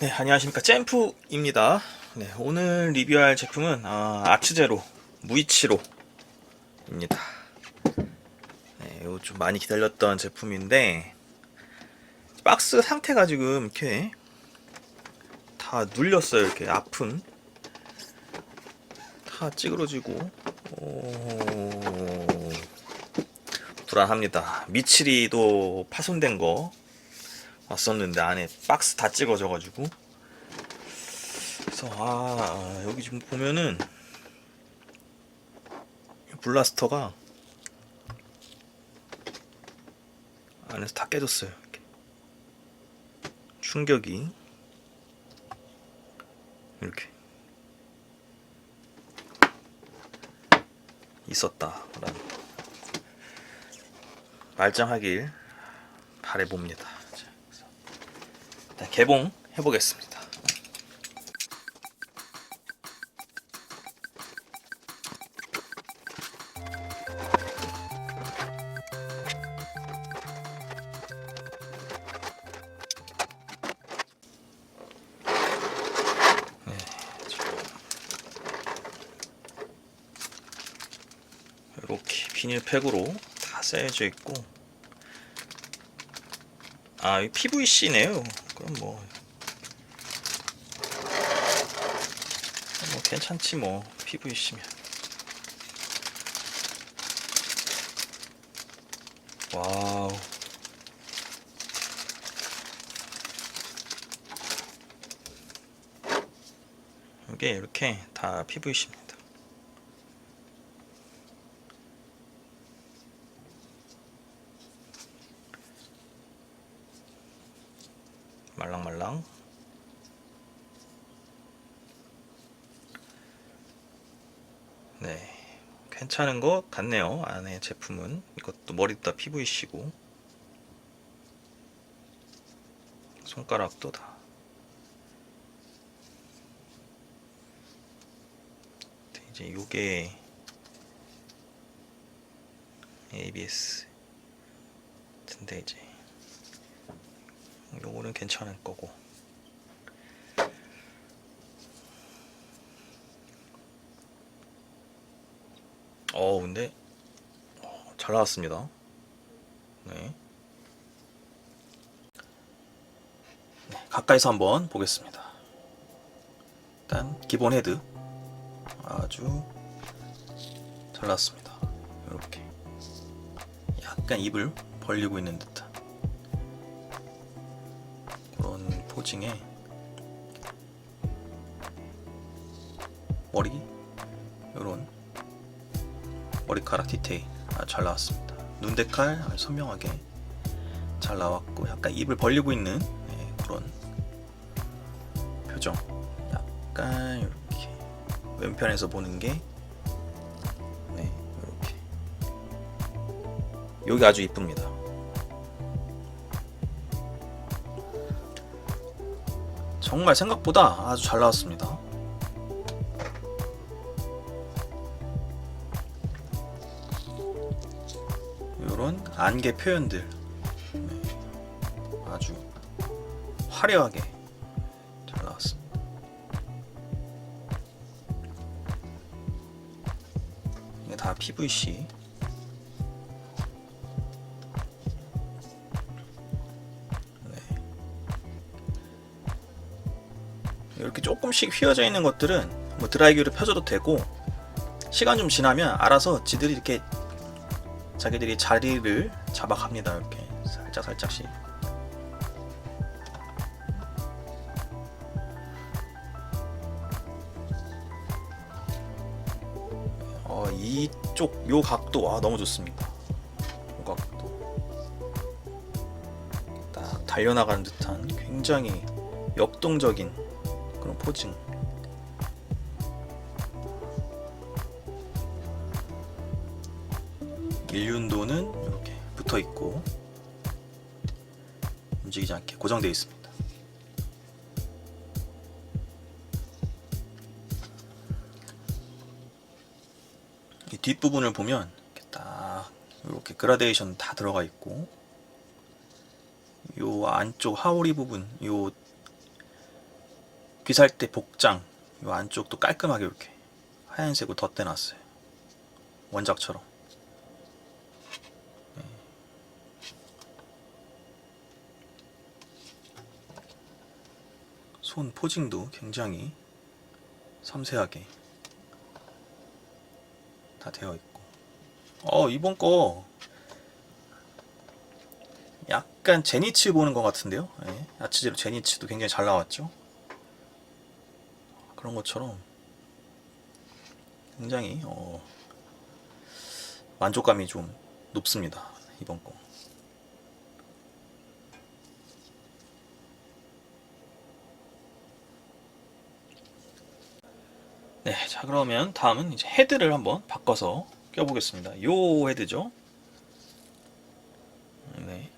네, 안녕하십니까. 잼프입니다. 네, 오늘 리뷰할 제품은 아, 아츠제로 무이치로입니다. 네, 이거 좀 많이 기다렸던 제품인데 박스 상태가 지금 이렇게 다 눌렸어요. 이렇게 아픈 다 찌그러지고 오... 불안합니다. 미치리도 파손된 거 왔었는데 안에 박스 다 찍어져 가지고 그래서 아, 아, 여기 지금 보면은 블라스터가 안에서 다 깨졌어요 이렇게. 충격이 이렇게 있었다 라는 말짱하길 바래봅니다. 자, 그래서 일단 개봉 해 보겠습니다. 네, 이렇게 비닐팩으로 다 쌓여져 있고 아, 이 PVC네요. 그럼 뭐, 뭐 괜찮지 뭐 PVC면. 와우. 이게 이렇게 다 PVC입니다. 말랑말랑. 네. 괜찮은 것 같네요. 안에 제품은. 이것도 머리다 PVC고. 손가락도 다. 이제 요게 ABS. 근데 이제 요거는 괜찮을 거고. 어 근데 어, 잘 나왔습니다. 네. 네 가까이서 한번 보겠습니다. 일단 기본 헤드. 아주 잘 나왔습니다. 이렇게. 약간 입을 벌리고 있는 듯 포징에 머리 요런 머리카락 디테일 아주 잘 나왔습니다. 눈대칼 아주 선명하게 잘 나왔고 약간 입을 벌리고 있는 네, 그런 표정. 약간 이렇게 왼편에서 보는 게 네, 이렇게 여기 아주 이쁩니다. 정말 생각보다 아주 잘 나왔습니다. 이런 안개 표현들 네, 아주 화려하게 잘 나왔습니다. 이게 다 PVC. 이렇게 조금씩 휘어져 있는 것들은 뭐 드라이기로 펴줘도 되고 시간 좀 지나면 알아서 지들이 이렇게 자기들이 자리를 잡아갑니다. 이렇게 살짝 살짝씩. 어, 이쪽 요 각도. 아 너무 좋습니다. 요 각도. 딱 달려나가는 듯한 굉장히 역동적인 그런 포징. 일륜도는 이렇게 붙어 있고 움직이지 않게 고정되어 있습니다. 이 뒷부분을 보면 이렇게 딱 이렇게 그라데이션 다 들어가 있고 요 안쪽 하오리 부분 요 귀살대 복장 이 안쪽도 깔끔하게 이렇게 하얀색으로 덧대놨어요. 원작처럼. 네. 손 포징도 굉장히 섬세하게 다 되어 있고. 어 이번 거 약간 제니츠 보는 것 같은데요. 예, 아치제로 제니츠도 굉장히 잘 나왔죠. 그런 것처럼 굉장히 어, 만족감이 좀 높습니다. 이번 거. 네, 자 그러면 다음은 이제 헤드를 한번 바꿔서 껴보겠습니다. 요 헤드죠. 네.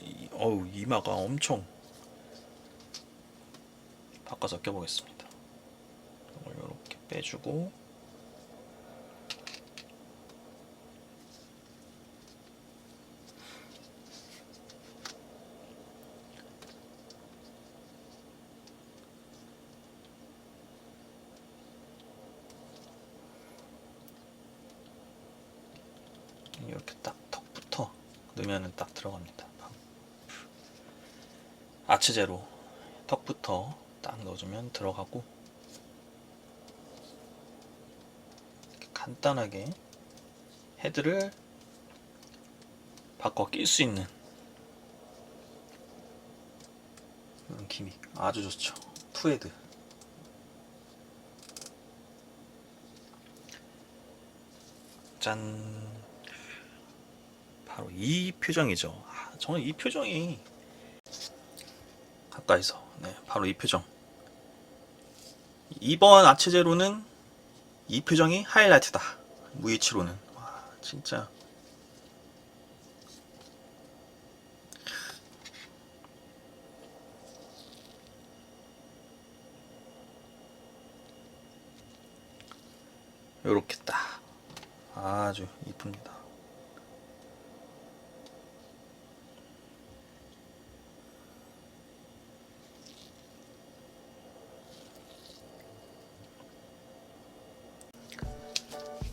이- 어우 이마가 엄청 바꿔서 껴보겠습니다. 빼주고. 이렇게 딱 턱부터 넣으면 딱 들어갑니다. 아치제로 턱부터 딱 넣어주면 들어가고 이렇게 간단하게 헤드를 바꿔 낄 수 있는 이런 기믹 아주 좋죠. 투헤드 짠 바로 이 표정이죠. 아, 저는 이 표정이 가까이서 네, 바로 이 표정. 이번 아치제로는 이 표정이 하이라이트다. 무이치로는 와 진짜 요렇게 딱 아주 이쁩니다.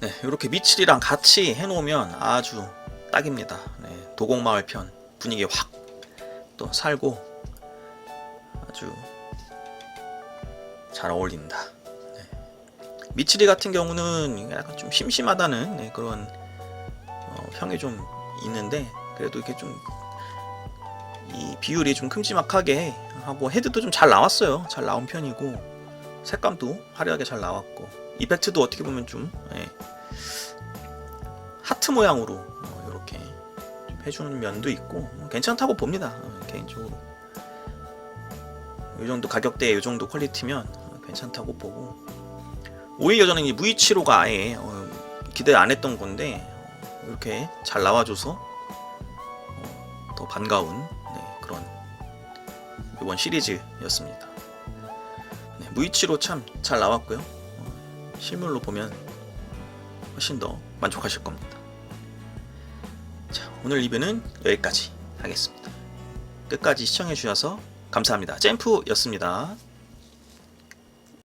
네, 이렇게 미칠이랑 같이 해놓으면 아주 딱입니다. 네, 도곡마을 편 분위기 확 또 살고 아주 잘 어울린다. 네. 미칠이 같은 경우는 약간 좀 심심하다는 네, 그런 어, 평이 좀 있는데 그래도 이렇게 좀 이 비율이 좀 큼지막하게 하고 헤드도 좀 잘 나왔어요. 잘 나온 편이고 색감도 화려하게 잘 나왔고 이펙트도 어떻게 보면 좀 예, 하트 모양으로 이렇게 해주는 면도 있고 어, 괜찮다고 봅니다 어, 개인적으로 이 정도 가격대에 이 정도 퀄리티면 어, 괜찮다고 보고 오히려 저는 이 V75가 아예 어, 기대 안 했던 건데 어, 이렇게 잘 나와줘서 어, 더 반가운 네, 그런 이번 시리즈였습니다. 네, V75 참잘 나왔고요. 어, 실물로 보면 훨씬 더 만족하실 겁니다. 자, 오늘 리뷰는 여기까지 하겠습니다. 끝까지 시청해 주셔서 감사합니다. 잼프였습니다.